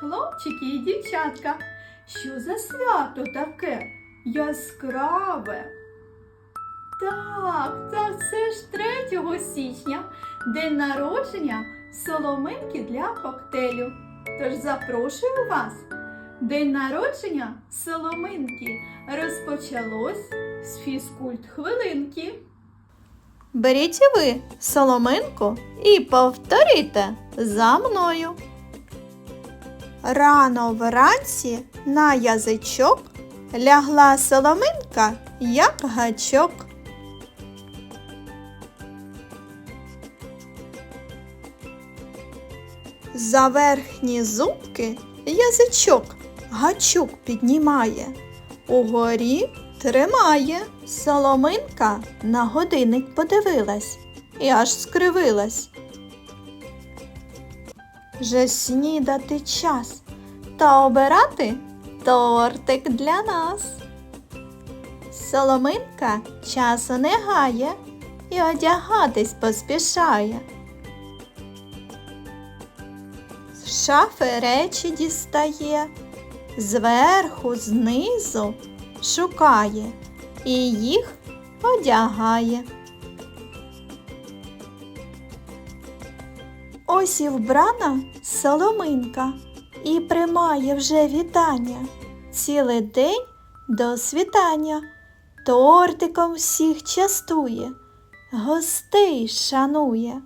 Хлопчики і дівчатка. Що за свято таке? Яскраве. Так, так, це ж 3 січня, день народження соломинки для коктейлю. Тож запрошую вас. День народження соломинки розпочалось з фізкульт хвилинки. Беріть і ви соломинку і повторюйте за мною. Рано вранці на язичок лягла соломинка, як гачок. За верхні зубки язичок гачок піднімає, угорі тримає. Соломинка на годинник подивилась і аж скривилась. Вже снідати час та обирати тортик для нас. Соломинка часу не гає і одягатись поспішає. З шафи речі дістає, зверху, знизу шукає і їх одягає. Ось і вбрана соломинка. І приймає вже вітання. Цілий день до світання, тортиком всіх частує, гостей шанує.